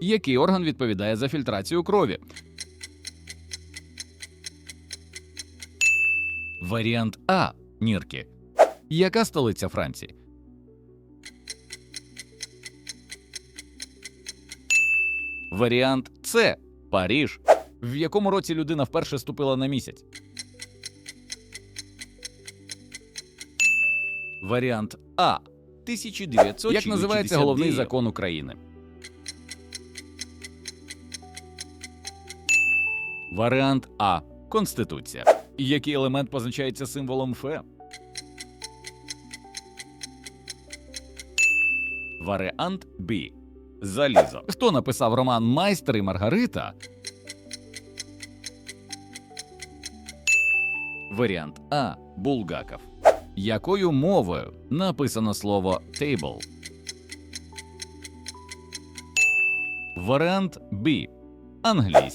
Який орган відповідає за фільтрацію крові? Варіант А. Нірки. Яка столиця Франції? Варіант С. Паріж. В якому році людина вперше ступила на місяць? Варіант А. 1900 Як називається головний закон України? Варіант А. Конституція. Який елемент позначається символом Ф? Варіант Б. Залізо. Хто написав роман Майстер і Маргарита? Варіант А. Булгаков. Якою мовою написано слово table? Варіант Б. Англійська.